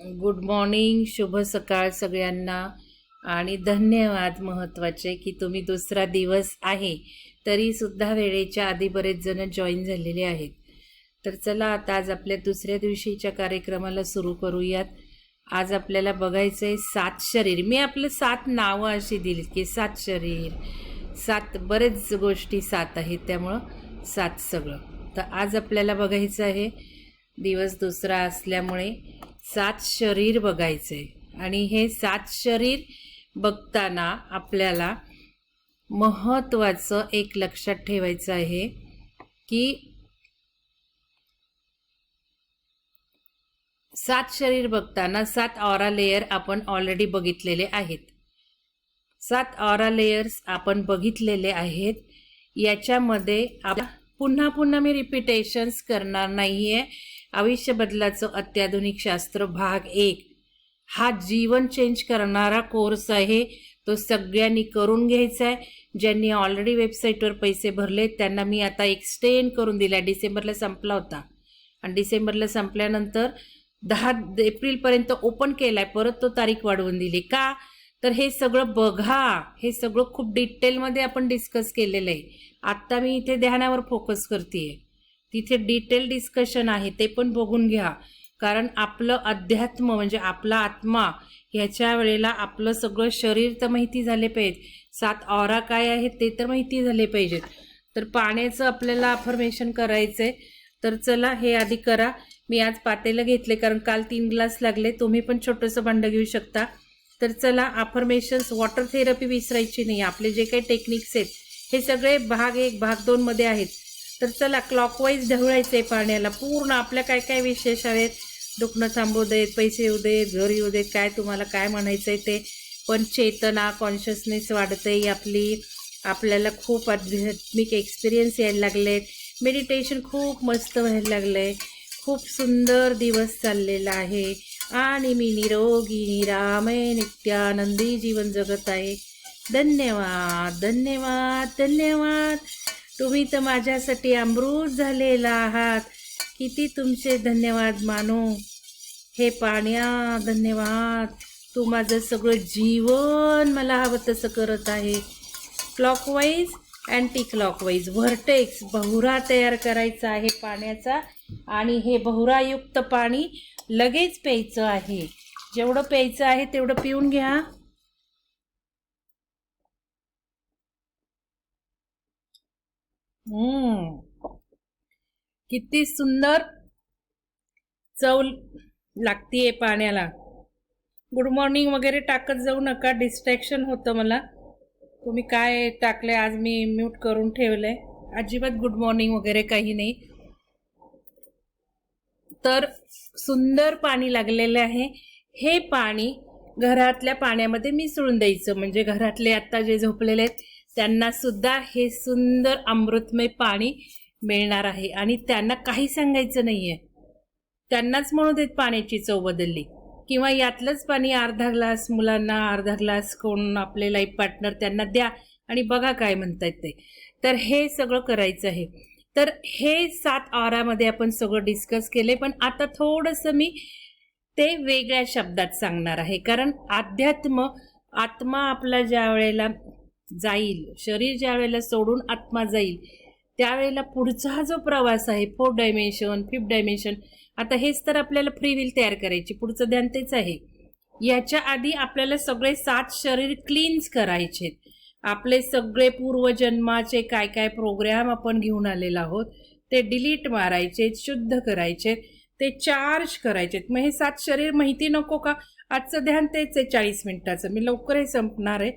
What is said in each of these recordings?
Good morning शुभ सकाळ सगळ्यांना. आणि धन्यवाद महत्त्वाचे की तुम्ही दुसरा दिवस आहे तरीसुद्धा वेळेच्या आधी बरेच जण जॉईन झालेले आहेत. तर चला आता आज आपल्या दुसऱ्या दिवशीच्या कार्यक्रमाला सुरू करूयात. आज आपल्याला बघायचं आहे सात शरीर. मी आपलं सात नावं अशी दिली की सात शरीर सात बरेच गोष्टी सात आहेत त्यामुळं सात सगळं. तर आज आपल्याला बघायचं आहे दिवस दुसरा असल्यामुळे सात शरीर बघायचं. आहे आणि हे सात शरीर बघताना आपल्याला महत्त्वाचं एक लक्षात ठेवायचं आहे की सात शरीर बघताना सात ऑरा लेयर आपण ऑलरेडी बघितलेले आहेत. सात ऑरा लेयर्स आपण बघितलेले आहेत. याच्यामध्ये आप- पुन्हा पुन्हा मी रिपिटेशन्स करणार नाहीये. आयुष्य बदलाचं अत्याधुनिक शास्त्र भाग एक. हा जीवन चेंज करणारा कोर्स आहे. तो सगळ्यांनी करून घ्यायचा आहे ज्यांनी ऑलरेडी वेबसाईटवर पैसे भरले त्यांना मी आता एक्सटेंड करून दिला डिसेंबरला संपला होता. आणि डिसेंबरला संपल्यानंतर दहा एप्रिलपर्यंत ओपन केलाय. परत तो तारीख वाढवून दिली. का? तर हे सगळं बघा. हे सगळं खूप डिटेलमध्ये आपण डिस्कस केलेलं आहे आत्ता मी इथे ध्यानावर फोकस करते आहे तिथे डिटेल डिस्कशन आहे ते पण बघून घ्या. कारण आपलं अध्यात्म म्हणजे आपला आत्मा ह्याच्या वेळेला आपलं सगळं शरीर तर माहिती झाले पाहिजे सात ऑरा काय आहे ते तर माहिती झाले पाहिजेत. तर पाण्याचं आपल्याला अफर्मेशन करायचं आहे तर चला हे आधी करा. मी आज पातेलं घेतले कारण काल तीन ग्लास लागले. तुम्ही पण छोटंसं भांडं घेऊ शकता. तर चला अफर्मेशन्स वॉटर थेरपी विसरायची नाही. आपले जे काही टेक्निक्स आहेत हे सगळे भाग एक भाग दोनमध्ये आहेत. तर चला क्लॉकवाईज ढवळायचं आहे पाण्याला. पूर्ण आपल्या काय काय विशेष आहेत? दुखणं थांबू देत पैसे येऊ देत घर येऊ देत काय तुम्हाला काय म्हणायचं आहे ते? पण चेतना कॉन्शियसनेस वाढते आपली. आपल्याला खूप आध्यात्मिक एक्सपिरियन्स यायला लागलेत. मेडिटेशन खूप मस्त व्हायला लागलंय. खूप सुंदर दिवस चाललेला आहे. आणि मी निरोगी निरामय नित्यानंदी जीवन जगत आहे. धन्यवाद धन्यवाद धन्यवाद. तुम्ही तर माझ्यासाठी अमृत झालेला आहात. किती तुमचे धन्यवाद मानो. हे पाण्या धन्यवाद. तू माझं सगळं जीवन मला हवं तसं करत आहे. क्लॉकवाईज अँटी क्लॉकवाईज व्हर्टेक्स बहुरा तयार करायचा आहे पाण्याचा. आणि हे बहुरायुक्त पाणी लगेच प्यायचं आहे. जेवढं प्यायचं आहे तेवढं पिऊन घ्या. हम्म. किती सुंदर चव लागतीये पाण्याला. गुड मॉर्निंग वगैरे टाकत जाऊ नका डिस्ट्रॅक्शन होतं मला. तुम्ही काय टाकले आज मी म्यूट करून ठेवलंय. अजिबात गुड मॉर्निंग वगैरे काही नाही. तर सुंदर पाणी लागलेलं आहे. हे पाणी घरातल्या पाण्यामध्ये मिसळून द्यायचं. म्हणजे घरातले आत्ता जे झोपलेले आहेत त्यांना सुद्धा हे सुंदर अमृतमय पाणी मिळणार आहे. आणि त्यांना काही सांगायचं नाहीये. त्यांनाच म्हणू देत पाण्याची चव बदलली. किंवा यातलंच पाणी अर्धा ग्लास मुलांना अर्धा ग्लास कोण आपले लाईफ पार्टनर त्यांना द्या आणि बघा काय म्हणतायत ते. तर हे सगळं करायचं आहे. तर हे सात आरामध्ये आपण सगळं डिस्कस केले पण आता थोडंसं मी ते वेगळ्या शब्दात सांगणार आहे. कारण अध्यात्म आत्मा आपला ज्या वेळेला जाईल. शरीर ज्या वेळेला सोडून आत्मा जाईल त्यावेळेला पुढचा जो प्रवास आहे फोर्थ डायमेन्शन फिफ्थ डायमेन्शन आता हेच तर आपल्याला फ्री विल तयार करायची पुढचं ध्यान तेच आहे. याच्या आधी आपल्याला सगळे सात शरीर क्लीन्स करायचे आपले सगळे पूर्वजन्माचे काय काय प्रोग्राम आपण घेऊन आलेलो आहोत ते डिलीट मारायचे शुद्ध करायचे ते चार्ज करायचे मग हे सात शरीर माहिती नको का? आजचं ध्यान तेच आहे चाळीस मिनिटाचं. मी लवकर हे संपणार आहे.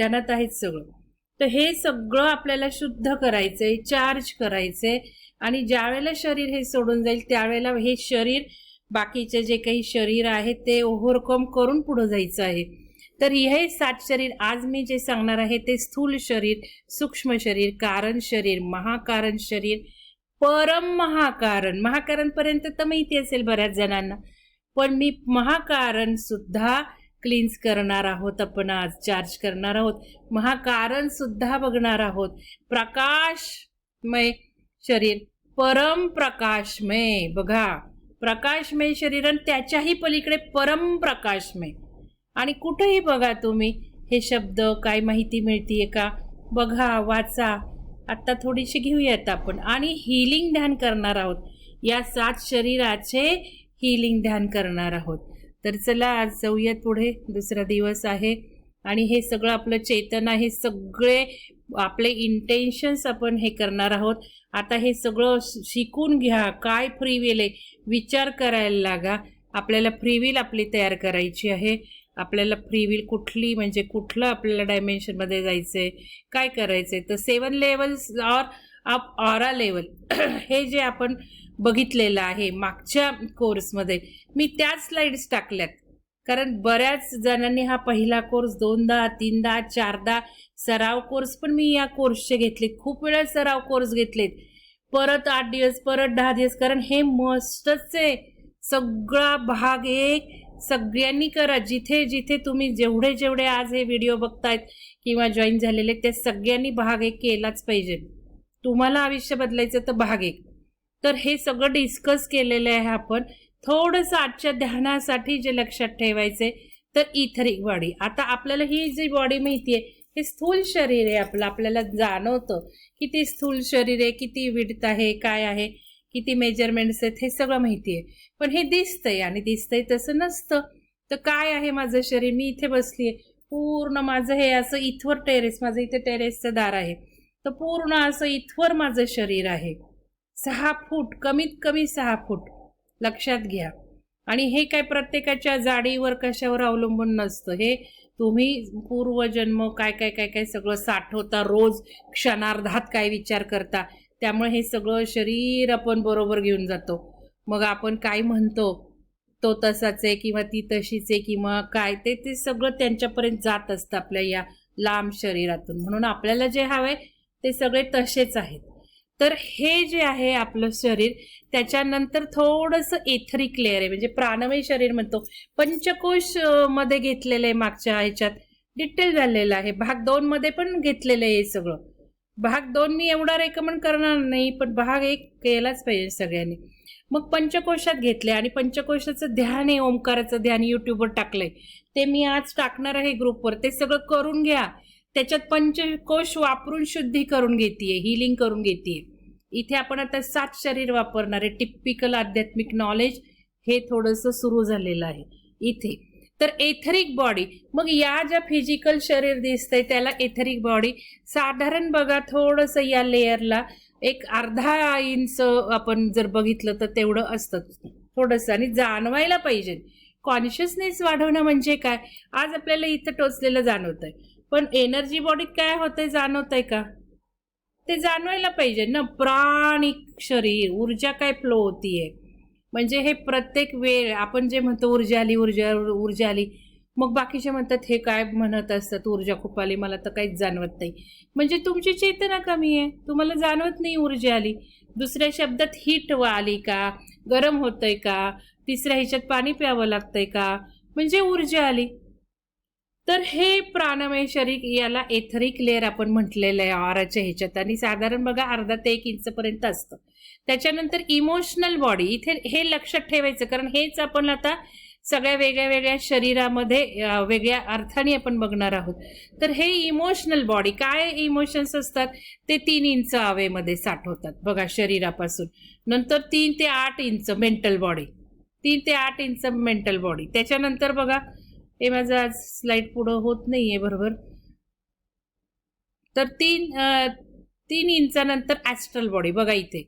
ध्यानात आहेच सगळं. तर हे सगळं आपल्याला शुद्ध करायचंय चार्ज करायचंय आणि ज्यावेळेला शरीर हे सोडून जाईल त्यावेळेला हे शरीर बाकीचे जे काही शरीर आहे ते ओव्हरकम करून पुढं जायचं आहे. तर हे सात शरीर आज मी जे सांगणार आहे ते स्थूल शरीर सूक्ष्म शरीर कारण शरीर महाकारण शरीर परम महाकारण. महाकारणपर्यंत तर माहिती असेल बऱ्याच जणांना. पण मी महाकारण सुद्धा क्लीन्स करणार आहोत आपण आज चार्ज करणार आहोत. महाकारण सुद्धा बघणार आहोत. प्रकाशमय शरीर परम प्रकाशमय. बघा प्रकाशमय शरीर आणि त्याच्याही पलीकडे परम प्रकाशमय. आणि कुठेही बघा तुम्ही हे शब्द काय माहिती मिळतीये का? बघा वाचा. आत्ता थोडीशी घेऊयात आपण. आणि हिलिंग ध्यान करणार आहोत. या सात शरीराचे हिलिंग ध्यान करणार आहोत. तर चला आज जाऊयात पुढे. दुसरा दिवस आहे. आणि हे सगळं आपलं चेतन आहे. सगळे आपले इंटेन्शन्स आपण हे करणार आहोत. आता हे सगळं शिकून घ्या. काय फ्री विल आहे? विचार करायला लागा. आपल्याला फ्री विल आपली तयार करायची आहे. आपल्याला फ्री विल कुठली म्हणजे कुठलं आपल्याला डायमेन्शनमध्ये जायचं आहे काय करायचं आहे तर seven levels or up aura level हे जे आपण बघितलेलं आहे मागच्या कोर्समध्ये. मी त्याच स्लाइड्स टाकल्यात. कारण बऱ्याच जणांनी हा पहिला कोर्स दोनदा तीनदा चारदा सराव कोर्स पण मी या कोर्सचे घेतलेत खूप वेळा सराव कोर्स घेतलेत. परत आठ दिवस परत दहा दिवस. कारण हे मस्तच आहे सगळा भाग एक सगळ्यांनी करा. जिथे जिथे तुम्ही जेवढे जेवढे आज हे व्हिडिओ बघतायत किंवा जॉईन झालेले त्या सगळ्यांनी भाग एक केलाच पाहिजे. तुम्हाला आयुष्य बदलायचं तर भाग एक. तर हे सगळं डिस्कस केलेलं आहे आपण. थोडंसं आजच्या ध्यानासाठी जे लक्षात ठेवायचे तर इथरिक बॉडी आता आपल्याला ही जी बॉडी माहिती आहे हे स्थूल शरीर आहे आपलं. आपल्याला जाणवतं किती स्थूल शरीर आहे किती विडत आहे काय आहे किती मेजरमेंट्स आहेत हे सगळं माहिती आहे पण हे दिसतंय आणि दिसतंय तसं नसतं. तर काय आहे माझं शरीर? मी इथे बसली आहे पूर्ण माझं हे असं इथवर टेरेस माझं इथे टेरेसचं दार आहे. तर पूर्ण असं इथवर माझं शरीर आहे. सहा फूट कमीत कमी सहा फूट. लक्षात घ्या. आणि हे काय प्रत्येकाच्या जाडीवर कशावर अवलंबून नसतं. हे तुम्ही पूर्वजन्म काय काय काय काय सगळं साठवता रोज क्षणार्धात काय विचार करता त्यामुळे हे सगळं शरीर आपण बरोबर घेऊन जातो. मग आपण काय म्हणतो? तो तसाच आहे किंवा ती तशीच आहे किंवा काय? ते ते सगळं त्यांच्यापर्यंत जात असतं आपल्या या लांब शरीरातून. म्हणून आपल्याला जे हवं आहे ते सगळे तसेच आहेत. तर हे जे आहे आपलं शरीर त्याच्यानंतर थोडंसं एथरिक लेअर आहे म्हणजे प्राणमय शरीर म्हणतो. पंचकोशमध्ये घेतलेलं आहे मागच्या ह्याच्यात. डिटेल झालेलं आहे. भाग दोन मध्ये पण घेतलेलं आहे हे सगळं. भाग दोन मी एवढा रेकमेंड करणार नाही पण भाग एक केलाच पाहिजे सगळ्यांनी. मग पंचकोशात घेतले आणि पंचकोशाचं ध्यान आहे ओंकाराचं ध्यान यूट्यूबवर टाकलंय. ते मी आज टाकणार आहे ग्रुपवर ते सगळं करून घ्या. त्याच्यात पंचकोश वापरून शुद्धी करून घेते हिलिंग करून घेते इथे आपण आता सात शरीर वापरणार आहे. टिपिकल आध्यात्मिक नॉलेज हे थोडंसं सुरू झालेलं आहे. इथे. तर एथरिक बॉडी मग या ज्या फिजिकल शरीर दिसतंय त्याला एथरिक बॉडी साधारण बघा थोडंसं या लेअरला एक अर्धा इंच आपण जर बघितलं तर तेवढं असतं. थोडंसं आणि जाणवायला पाहिजे. कॉन्शियसनेस वाढवणं म्हणजे काय? आज आपल्याला इथं टोचलेलं जाणवतंय. पण एनर्जी बॉडीत काय होतंय जाणवत आहे का? ते जाणवायला पाहिजे ना. प्राणिक शरीर ऊर्जा काय फ्लो होतीये? म्हणजे हे प्रत्येक वेळ आपण जे म्हणतो ऊर्जा आली ऊर्जा ऊर्जा आली मग बाकीचे म्हणतात हे काय म्हणत असतात? ऊर्जा खूप आली मला तर काहीच जाणवत नाही. म्हणजे तुमची चेतना कमी आहे. तुम्हाला जाणवत नाही ऊर्जा आली. दुसऱ्या शब्दात हीट आली का? गरम होतंय का? तिसऱ्या ह्याच्यात पाणी प्यावं लागतंय का? म्हणजे ऊर्जा आली. तर हे प्राणमय शरीर याला एथरिक लेअर आपण म्हटलेलं आहे आहाराच्या ह्याच्यात. आणि साधारण बघा अर्धा ते एक इंचपर्यंत असतं. त्याच्यानंतर इमोशनल बॉडी इथे हे लक्षात ठेवायचं कारण हेच आपण आता सगळ्या वेगळ्या वेगळ्या शरीरामध्ये वेगळ्या अर्थाने आपण बघणार आहोत. तर हे इमोशनल बॉडी काय इमोशन्स असतात? ते तीन इंच आवेमध्ये साठवतात बघा शरीरापासून. नंतर तीन ते आठ इंच मेंटल बॉडी तीन ते आठ इंच मेंटल बॉडी त्याच्यानंतर बघा हे माझं आज स्लाइड पुढं होत नाहीये बरोबर. तर तीन तीन इंचानंतर ॲस्ट्रल बॉडी बघा इथे.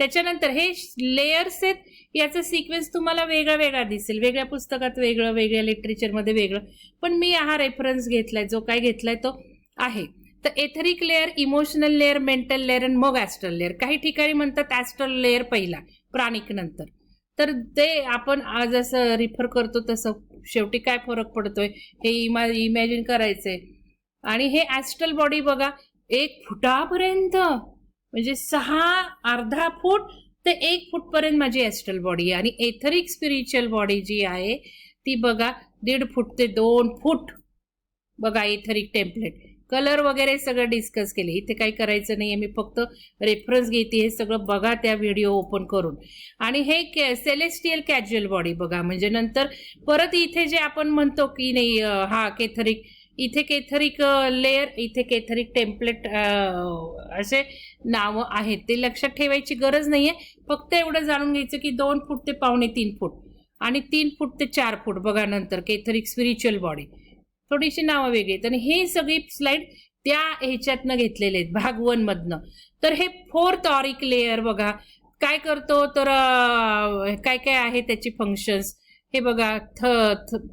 त्याच्यानंतर हे लेयर्स आहेत याचा सिक्वेन्स तुम्हाला वेगळा वेगळा दिसेल. वेगळ्या पुस्तकात वेगळं वेगळ्या लिटरेचरमध्ये वेगळं. पण मी हा रेफरन्स घेतलाय जो काय घेतलाय तो आहे. तर etheric layer emotional layer mental layer आणि मग ॲस्ट्रल लेअर काही ठिकाणी म्हणतात ॲस्ट्रल लेअर पहिला प्राणिक नंतर. तर ते आपण आज रिफर करतो तसं. शेवटी काय फरक पडतोय हे इमा इमॅजिन करायचंय. आणि हे ॲस्ट्रल बॉडी बघा एक फुटापर्यंत म्हणजे सहा अर्धा फूट ते एक फूटपर्यंत माझी ॲस्ट्रल बॉडी आहे. आणि एथरिक स्पिरिच्युअल बॉडी जी आहे ती बघा दीड फूट ते दोन फूट. बघा एथरिक टेम्पलेट कलर वगैरे सगळं डिस्कस केले. इथे काही करायचं नाही मी फक्त रेफरन्स घेते. हे सगळं बघा त्या व्हिडिओ ओपन करून. आणि हे सेलेस्टियल कॅज्युअल बॉडी बघा. म्हणजे नंतर परत इथे जे आपण म्हणतो की नाही हा केथरिक इथे केथरिक लेअर इथे केथरिक टेम्पलेट असे नावं आहेत. ते लक्षात ठेवायची गरज नाही आहे फक्त एवढं जाणून घ्यायचं की दोन फूट ते पावणे तीन फूट आणि तीन फूट ते चार फूट बघा नंतर केथरिक स्पिरिच्युअल बॉडी थोडीशी नावं वेगळी आहेत. आणि हे सगळी स्लाईड त्या ह्याच्यातनं घेतलेले आहेत भाग वन मधनं. तर हे फोर्थ ऑरिक लेअर बघा. काय करतो? तर काय काय आहे त्याची फंक्शन्स हे बघा थ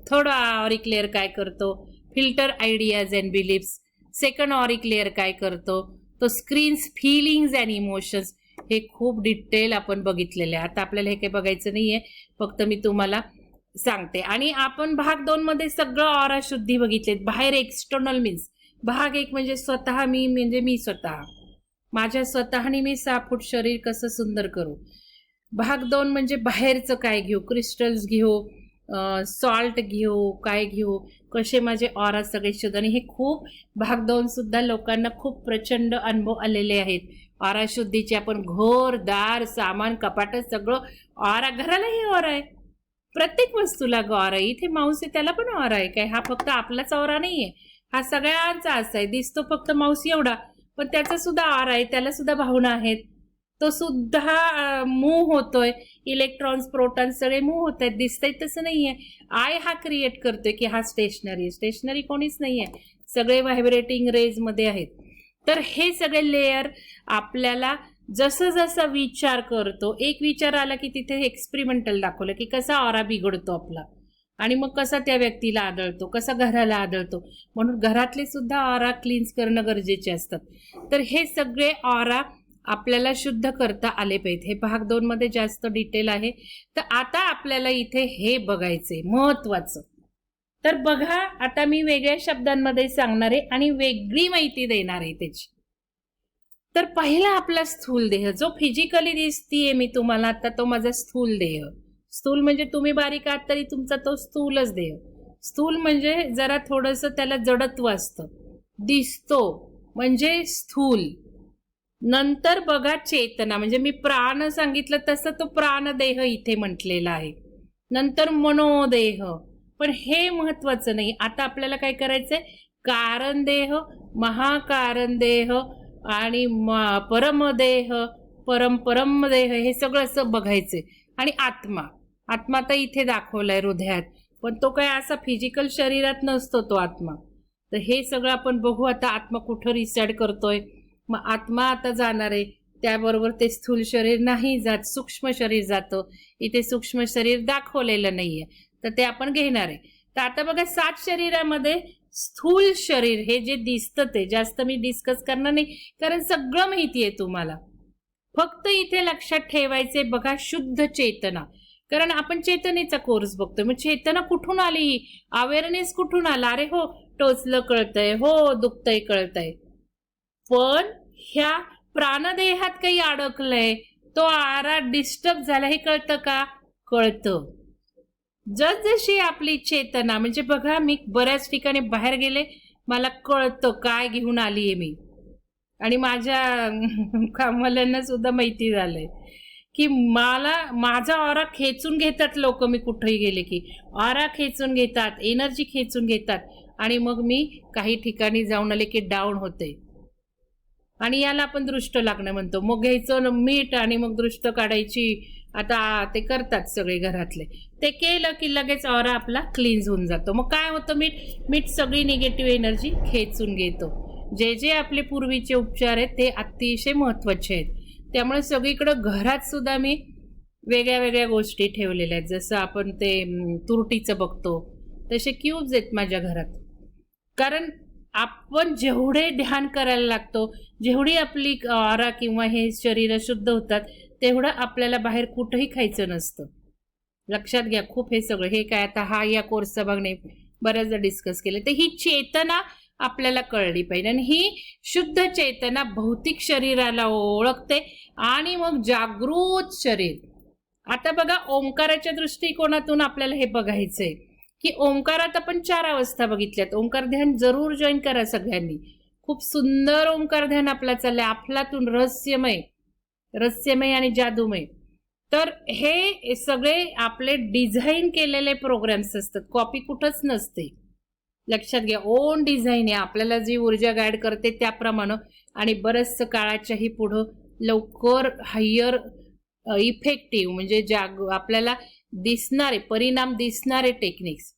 थर्ड ऑरिक लेअर काय करतो? Filter ideas and beliefs second auric layer काय करतो? तो स्क्रीन्स फिलिंग्स अँड इमोशन्स हे खूप डिटेल आपण बघितलेले आहे. आता आपल्याला हे काही बघायचं नाही आहे फक्त मी तुम्हाला सांगते. आणि आपण भाग दोन मध्ये सगळं ऑरा शुद्धी बघितले बाहेर एक्सटर्नल मीन्स भाग एक म्हणजे स्वतः मी म्हणजे मी स्वतः. माझ्या स्वतःने मी सहा फूट शरीर कसं सुंदर करू? भाग दोन म्हणजे बाहेरचं काय घेऊ? क्रिस्टल्स घेऊ सॉल्ट घेऊ काय घेऊ? कसे माझे ऑरा सगळे शोध आणि हे खूप भाग दोन सुद्धा लोकांना खूप प्रचंड अनुभव आलेले आहेत. ऑरा शुद्धीचे आपण घोरदार सामान कपाट सगळं. ऑरा घरालाही ऑरा आहे. प्रत्येक वस्तूला गौर आहे. इथे माऊस आहे त्याला पण ऑर आहे काय? हा फक्त आपलाच ऑरा नाहीये. हा सगळ्यांचा असा आहे. दिसतो फक्त माऊस एवढा. पण त्याचा सुद्धा ऑर आहे. त्याला सुद्धा भावना आहेत. तो सुद्धा मूव होतोय. इलेक्ट्रॉन्स प्रोटॉन्स सगळे मूव होत आहेत दिसतंय तसं नाहीये. आय हा क्रिएट करतोय की हा स्टेशनरी स्टेशनरी कोणीच नाहीये. सगळे व्हायब्रेटिंग रेजमध्ये आहेत. तर हे सगळे लेअर आपल्याला जसं जसा विचार करतो एक विचार आला की तिथे एक्सपेरिमेंटल दाखवलं की कसा ऑरा बिघडतो आपला. आणि मग कसा त्या व्यक्तीला आदळतो कसा घराला आदळतो. म्हणून घरातले सुद्धा ऑरा क्लीन्स करणं गरजेचे असतात. तर हे सगळे ऑरा आपल्याला शुद्ध करता आले पाहिजेत. हे भाग दोन मध्ये जास्त डिटेल आहे. तर आता आपल्याला इथे हे बघायचंय महत्वाचं. तर बघा आता मी वेगळ्या शब्दांमध्ये सांगणार आहे आणि वेगळी माहिती देणार आहे त्याची. तर पहिला आपला स्थूल देह जो फिजिकली दिसतीये मी तुम्हाला आता तो माझा स्थूल देह. स्थूल म्हणजे तुम्ही बारीक आहात तरी तुमचा तो स्थूलच देह. स्थूल म्हणजे जरा थोडस त्याला जडत्व असतं. दिसतो म्हणजे स्थूल. नंतर बघा चेतना म्हणजे मी प्राण सांगितलं तसं तो प्राणदेह इथे म्हटलेला आहे. नंतर मनोदेह. पण हे महत्वाचं नाही. आता आपल्याला काय करायचंय? कारण देह महाकारण देह आणि म- परमदेह परम परम देह हे सगळं असं बघायचंय आणि आत्मा. आत्मा तर इथे दाखवलाय हृदयात. पण तो काय असा फिजिकल शरीरात नसतो तो आत्मा. तर हे सगळं आपण बघू आता आत्मा कुठं रिसाइड करतोय. मग आत्मा आता जाणार आहे. त्याबरोबर ते स्थूल शरीर नाही जात सूक्ष्म शरीर जातं. इथे सूक्ष्म शरीर दाखवलेलं नाहीये. तर ते आपण घेणार आहे. तर आता बघा सात शरीरामध्ये स्थूल शरीर हे जे दिसतं ते जास्त मी डिस्कस करणार नाही कारण सगळं माहिती आहे तुम्हाला. फक्त इथे लक्षात ठेवायचे बघा शुद्ध चेतना. कारण आपण चेतनेचा कोर्स बघतोय मग चेतना कुठून आली? अवेअरनेस कुठून आला? अरे हो टोचलं कळतंय हो दुखतंय कळतंय. पण ह्या प्राणदेहात काही अडकलंय तो आरा डिस्टर्ब झाला हे कळतं का? कळतं. जसजशी आपली चेतना म्हणजे बघा मी बऱ्याच ठिकाणी बाहेर गेले मला कळतं काय घेऊन आली आहे मी. आणि माझ्या कामाल्यांना सुद्धा माहिती झालंय. की मला माझा ऑरा खेचून घेतात लोक मी कुठेही गेले की. ऑरा खेचून घेतात एनर्जी खेचून घेतात. आणि मग मी काही ठिकाणी जाऊन आले की डाऊन होते. आणि याला आपण दृष्ट लागणं म्हणतो. मग घ्यायचं मीठ आणि मग दृष्ट काढायची आता ते करतात सगळे घरातले. ते केलं की लगेच ऑरा आपला क्लीन्ज होऊन जातो. मग काय होतं? मीठ मीठ सगळी निगेटिव्ह एनर्जी खेचून घेतो. जे जे आपले पूर्वीचे उपचार आहेत ते अतिशय महत्त्वाचे आहेत. त्यामुळे सगळीकडं घरात सुद्धा मी वेगळ्या वेगळ्या गोष्टी ठेवलेल्या आहेत. जसं आपण ते तुरटीचं बघतो. तसे क्यूब्स आहेत माझ्या घरात. कारण आपण जेवढे ध्यान करायला लागतो जेवढी आपली आरा किंवा हे शरीर शुद्ध होतात तेवढं आपल्याला बाहेर कुठंही खायचं नसतं. लक्षात घ्या खूप हे सगळं. हे काय आता हा या कोर्सचा भाग नाही. बऱ्याचदा डिस्कस केलं. तर ही चेतना आपल्याला कळली पाहिजे. आणि ही शुद्ध चेतना भौतिक शरीराला ओळखते आणि मग जागृत शरीर. आता बघा ओंकाराच्या दृष्टिकोनातून आपल्याला हे बघायचंय की ओंकारात आपण चार अवस्था बघितल्यात. ओंकार ध्यान जरूर जॉईन करा सगळ्यांनी. खूप सुंदर ओंकार ध्यान आपला चाललंय. आपलातून रहस्यमय रहस्यमय आणि जादूमय. तर हे सगळे आपले डिझाईन केलेले प्रोग्राम्स असतात. कॉपी कुठंच नसते. लक्षात घ्या ओन डिझाईन आहे. आपल्याला जी ऊर्जा गाईड करते त्याप्रमाणे. आणि बरंचसं काळाच्याही पुढं लवकर हायर इफेक्टिव्ह म्हणजे जाग आपल्याला दिसणारे परिणाम दिसणारे टेक्निक्स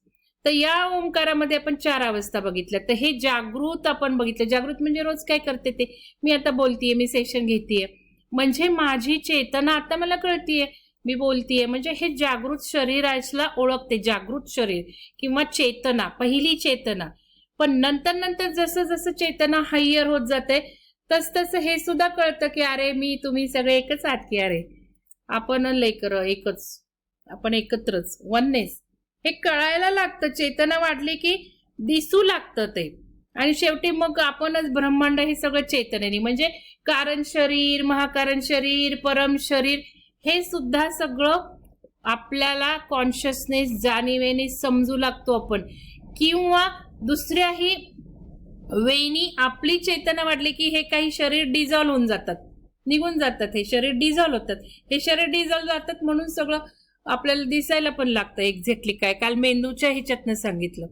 तर या ओंकारामध्ये आपण चार अवस्था बघितल्या. तर हे जागृत आपण बघितलं. जागृत म्हणजे रोज काय करते ते? मी आता बोलतीये मी सेशन घेतेय. म्हणजे माझी चेतना आता मला कळतीये. मी बोलतीये म्हणजे हे जागृत शरीराला ओळखते जागृत शरीर किंवा चेतना पहिली चेतना. पण नंतर नंतर जसं जसं चेतना हायर होत जाते तस तसं हे सुद्धा कळतं की अरे मी तुम्ही सगळे एकच आहात की अरे आपण लेकर एकच आपण एकत्रच वननेस हे कळायला लागतं चेतना वाढली की दिसू लागतं ते. आणि शेवटी मग आपणच ब्रह्मांड हे सगळं चेतनेने म्हणजे कारण शरीर महाकारण शरीर परम शरीर हे सुद्धा सगळं आपल्याला कॉन्शियसनेस जाणीवेने समजू लागतो आपण. किंवा दुसऱ्याही वेनी आपली चेतना वाढली की हे काही शरीर डिझॉल्व्ह होऊन जातात. निघून जातात. हे शरीर डिझॉल्व्ह होतात. हे शरीर डिझॉल्व्ह जातात म्हणून सगळं आपल्याला दिसायला पण लागतं. एक्झॅक्टली काय? काल मेंदूच्या ह्याच्यातनं सांगितलं.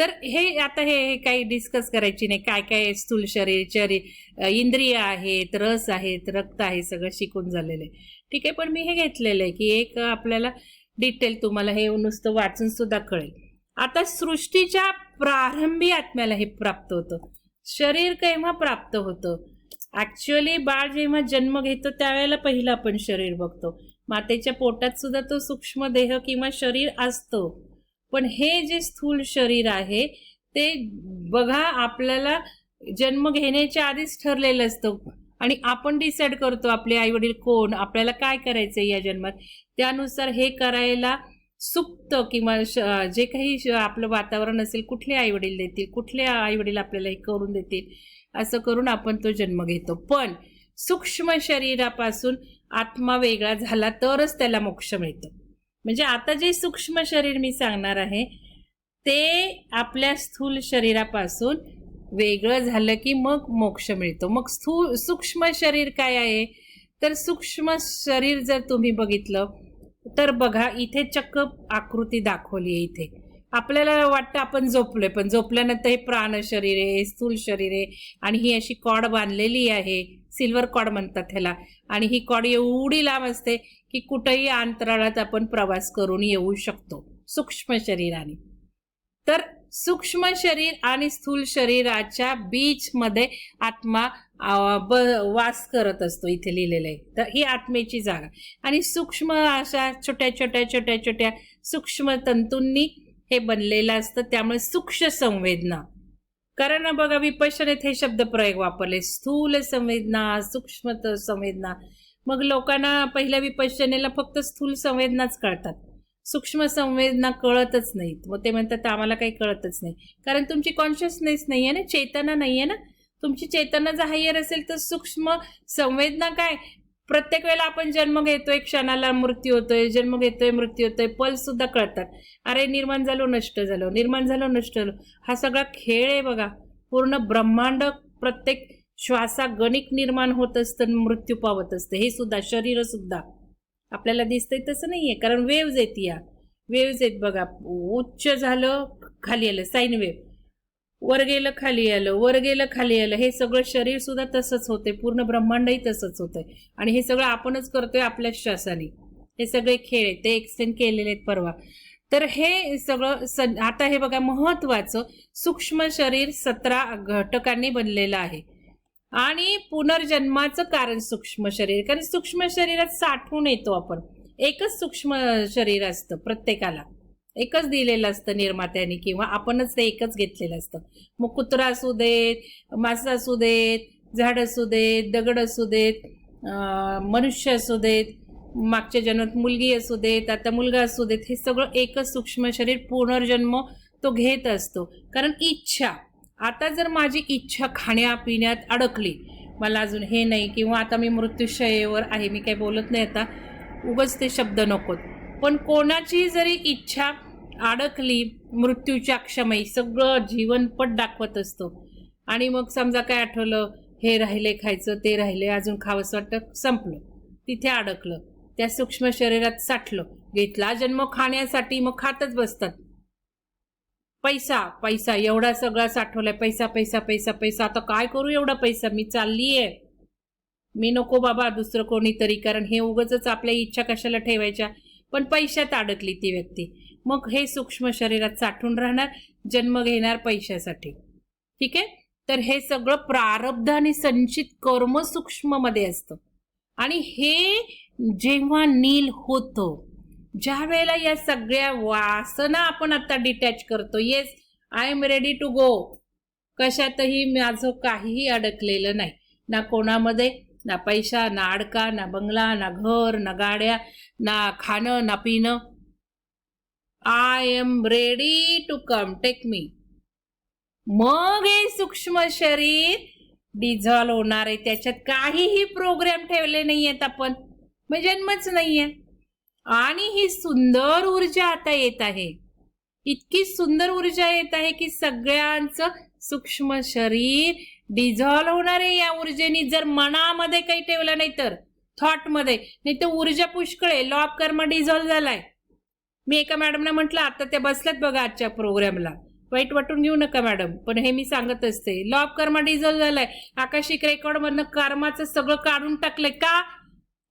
तर हे आता हे काही डिस्कस करायची नाही. काय काय स्थूल शरीर शरीर इंद्रिय आहेत रस आहेत रक्त आहे सगळं शिकून झालेलं आहे. ठीक आहे पण मी हे घेतलेलं आहे की एक आपल्याला डिटेल तुम्हाला हे नुसतं वाचून सुद्धा कळेल. आता सृष्टीच्या प्रारंभी आत्म्याला हे प्राप्त होतं. शरीर केव्हा प्राप्त होतं? ऍक्च्युअली बाळ जेव्हा जन्म घेतो त्यावेळेला पहिलं आपण शरीर बघतो. मातेच्या पोटात सुद्धा तो सूक्ष्म देह किंवा शरीर असतो. पण हे जे स्थूल शरीर आहे ते बघा आपल्याला जन्म घेण्याच्या आधीच ठरलेलं असतं. आणि आपण डिसाईड करतो आपले आई वडील कोण आपल्याला काय करायचं या जन्मात? त्यानुसार हे करायला सुप्त किंवा जे काही आपलं वातावरण असेल कुठले आई वडील देतील कुठले आई वडील आपल्याला हे करून देतील असं करून आपण तो जन्म घेतो. पण सूक्ष्म शरीरापासून आत्मा वेगळा झाला तरच त्याला मोक्ष मिळतं. म्हणजे आता जे सूक्ष्म शरीर मी सांगणार आहे ते आपल्या स्थूल शरीरापासून वेगळं झालं की मग मोक्ष मिळतो. मग स्थूल सूक्ष्म शरीर काय आहे? तर सूक्ष्म शरीर जर तुम्ही बघितलं तर बघा इथे चक्क आकृती दाखवली आहे इथे. आपल्याला वाटतं आपण झोपलोय पण झोपल्यानंतर हे प्राण शरीर आहे स्थूल शरीर आहे आणि ही अशी कॉड बांधलेली आहे. सिल्वर कॉड म्हणतात ह्याला. आणि ही कॉड एवढी लांब असते की कुठंही अंतराळात आपण प्रवास करून येऊ शकतो. सूक्ष्म शरीराने. तर सूक्ष्म शरीर आणि स्थूल शरीराच्या बीचमध्ये आत्मा ब वास करत असतो इथे लिहिलेलं आहे. तर ही आत्मेची जागा. आणि सूक्ष्म अशा छोट्या छोट्या छोट्या छोट्या सूक्ष्म तंतूंनी हे बनलेलं असतं. त्यामुळे सूक्ष्म संवेदना. कारण बघा विपशनेत हे शब्द प्रयोग वापरले. स्थूल संवेदना सूक्ष्म संवेदना. मग लोकांना पहिल्या विपश्यनेला फक्त स्थूल संवेदनाच कळतात. सूक्ष्म संवेदना कळतच नाहीत. मग ते म्हणतात आम्हाला काही कळतच नाही. कारण तुमची कॉन्शियसनेस नाही आहे ना चेतना नाही आहे ना. तुमची चेतना जर हायर असेल तर सूक्ष्म संवेदना काय? प्रत्येक वेळेला आपण जन्म घेतोय क्षणाला मृत्यू होतोय जन्म घेतोय मृत्यू होतोय पल सुद्धा कळतात. अरे निर्माण झालो नष्ट झालो निर्माण झालो नष्ट झालो. हा सगळा खेळ आहे बघा. पूर्ण ब्रह्मांड प्रत्येक श्वासागणिक निर्माण होत असतं मृत्यू पावत असतं. हे सुद्धा शरीर सुद्धा. आपल्याला दिसतंय तसं नाहीये कारण वेव्ज आहेत या. वेव्ज आहेत बघा. उच्च झालं खाली आलं. साईन वेव्ह वर गेलं खाली आलं वर गेलं खाली आलं. हे सगळं शरीर सुद्धा तसंच होते पूर्ण ब्रह्मांडही तसंच होतंय. आणि हे सगळं आपणच करतोय आपल्या श्वासाने. हे सगळे खेळ आहेत. ते एक्सटेंड केलेले आहेत परवा. तर हे सगळं स आता हे बघा महत्वाचं सूक्ष्म शरीर सतरा घटकांनी बनलेलं आहे. आणि पुनर्जन्माचं कारण सूक्ष्म शरीर. कारण सूक्ष्म शरीरात साठवून येतो आपण. एकच सूक्ष्म शरीर असतं प्रत्येकाला. एकच दिलेलं असतं निर्मात्याने किंवा आपणच ते एकच घेतलेलं असतं. मग कुत्रा असू देत मास असू देत झाड असू देत दगड असू देत मनुष्य असू देत मागच्या जन्मात मुलगी असू देत आता मुलगा असू देत हे सगळं एकच सूक्ष्म शरीर पुनर्जन्म तो घेत असतो. कारण इच्छा आता जर माझी इच्छा खाण्यापिण्यात अडकली मला अजून हे नाही किंवा आता मी मृत्यूशयेवर आहे मी काही बोलत नाही आता उगच ते शब्द नकोत. पण कोणाची जरी इच्छा अडकली मृत्यूच्या क्षमयी सगळं जीवनपट दाखवत असतो. आणि मग समजा काय आठवलं हे राहिले खायचं ते राहिले अजून खावंसं वाटतं संपलं. तिथे अडकलं. त्या सूक्ष्म शरीरात साठलं. घेतला जन्म खाण्यासाठी मग खातच बसतात. पैसा पैसा एवढा सगळा साठवलाय पैसा पैसा पैसा पैसा. आता काय करू एवढा पैसा? मी चाललीये. मी नको बाबा दुसरं कोणीतरी कारण हे उगच आपल्या इच्छा कशाला ठेवायच्या? पण पैशात अडकली ती व्यक्ती. मग हे सूक्ष्म शरीरात साठून राहणार जन्म घेणार पैशासाठी. ठीक आहे? तर हे सगळं प्रारब्ध आणि संचित कर्म सूक्ष्ममध्ये असतं. आणि हे जेव्हा नील होतं ज्या वेळेला या सगळ्या वासना आपण आता डिटॅच करतो. Yes I am ready to go कशातही माझं काहीही अडकलेलं नाही. ना कोणामध्ये ना पैसा ना अडका ना बंगला ना घर ना गाड्या ना खाणं ना पिणं. I am ready to come take मी मग हे सूक्ष्म शरीर डिझॉल्व होणार आहे. त्याच्यात काहीही प्रोग्राम ठेवले नाही आहेत आपण. मग जन्मच नाहीये. आणि ही सुंदर ऊर्जा आता येत आहे. इतकी सुंदर ऊर्जा येत आहे की सगळ्यांचं सूक्ष्म शरीर डिझॉल्व होणार आहे या ऊर्जेनी. जर मनामध्ये काही ठेवलं नाही तर थॉटमध्ये नाही तर ऊर्जा पुष्कळ आहे. लॉ ऑफ कर्म डिझॉल्व झालाय. मी एका मॅडमना म्हटलं आता त्या बसल्यात बघा आजच्या प्रोग्रामला. वाईट वाटून घेऊ नका मॅडम पण हे मी सांगत असते. लॉ ऑफ कर्मा डिझॉल्व झालाय. आकाशिक रेकॉर्ड मधनं कर्माचं सगळं काढून टाकलंय का?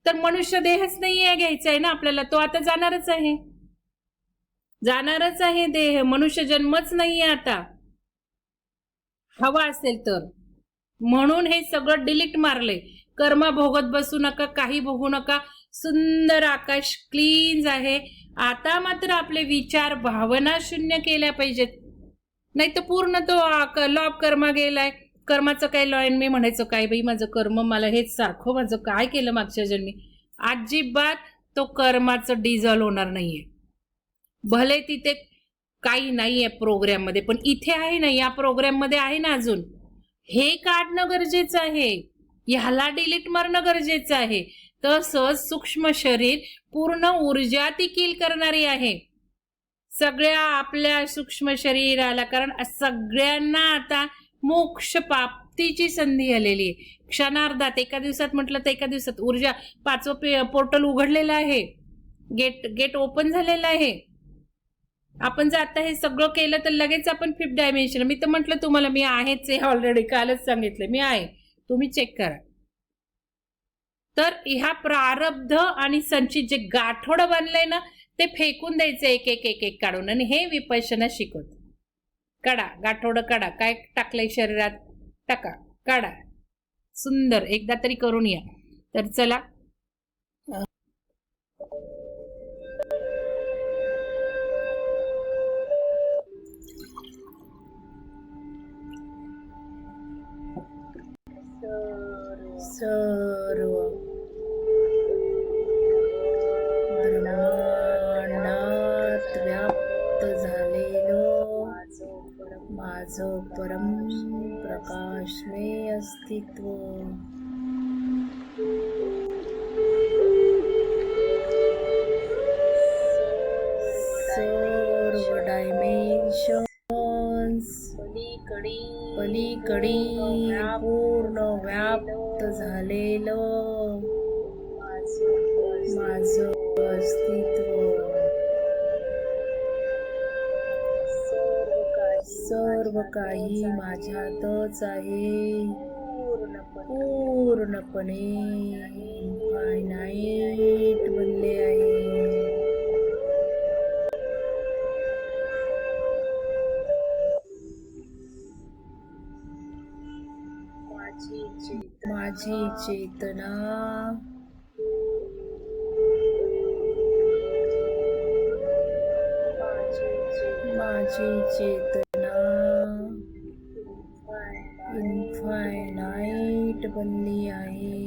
तर मनुष्य देहच नाही आहे घ्यायचा आहे ना आपल्याला. तो आता जाणारच आहे. जाणारच आहे देह. मनुष्य जन्मच नाहीये आता. हवा असेल तर. म्हणून हे सगळं डिलीट मारले कर्म भोगत बसू नका काही भोगू नका. सुंदर आकाश क्लीन आहे. आता मात्र आपले विचार भावना शून्य केल्या पाहिजेत. नाही तर पूर्ण तो लॉ कर्मा गेलाय. कर्माचं काय लॉयन मी म्हणायचं काय बाई माझं कर्म मला हेच सारखं माझं काय केलं मागच्या जन्मी? अजिबात तो कर्माचं डिझॉल्व होणार नाहीये. भले तिथे काही नाही आहे प्रोग्रॅममध्ये पण इथे आहे ना या प्रोग्रॅममध्ये आहे ना अजून. हे काढणं गरजेचं आहे. ह्याला डिलीट मारणं गरजेचं आहे. तसंच सूक्ष्म शरीर पूर्ण ऊर्जा ती किल करणारी आहे. सगळ्या आपल्या सूक्ष्म शरीराला कारण सगळ्यांना आता मोक्ष प्राप्तीची संधी आलेली आहे. क्षणार्धात एका दिवसात म्हटलं तर एका दिवसात ऊर्जा पाचवं पोर्टल उघडलेलं आहे. गेट गेट ओपन झालेलं आहे. आपण जर आता हे सगळं केलं तर लगेच आपण फिफ्थ डायमेन्शन मी तर म्हटलं तुम्हाला मी आहेच आहे ऑलरेडी कालच सांगितलं मी आहे. तुम्ही चेक करा. तर ह्या प्रारब्ध आणि संचित जे गाठोडं बनलंय ना ते फेकून द्यायचं एक एक एक एक काढून. आणि हे विपशना शिकवत. काढा गाठोडं काढा. काय टाकलंय शरीरात? टाका काढा. सुंदर. एकदा तरी करून या. तर चला. So माझं परम प्रकाशमय अस्तित्व. सर्व डायमेन्शन्स पलीकडे पूर्ण व्याप्त झालेलं सर्व काही माझ्यातच आहे. पूर्णपणे फायनाईट बनले आहे. माझी चेतना. माझी चेतना. बनली आहे.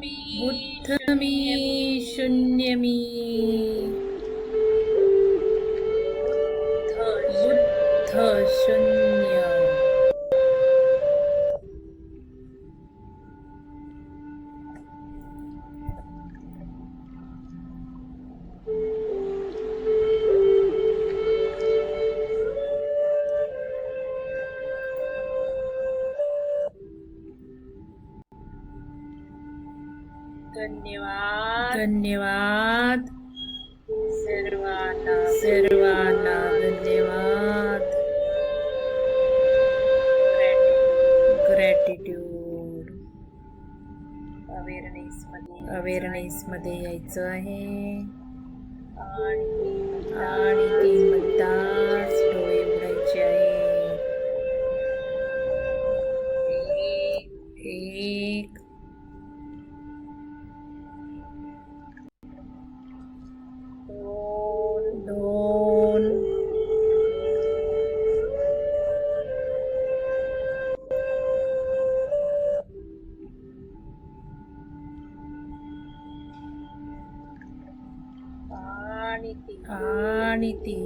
Buddha धन्यवाद. सर्वांना सर्वांना धन्यवाद. ग्रॅटिट्यूड अवेअरनेस मध्ये अवेअरनेस मध्ये यायचं आहे. आणि तीन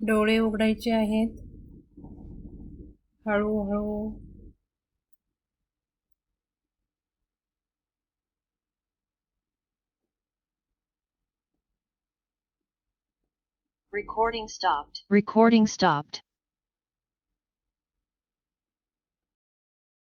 डोळे उघडायचे आहेत हळूहळू Recording stopped. Recording stopped.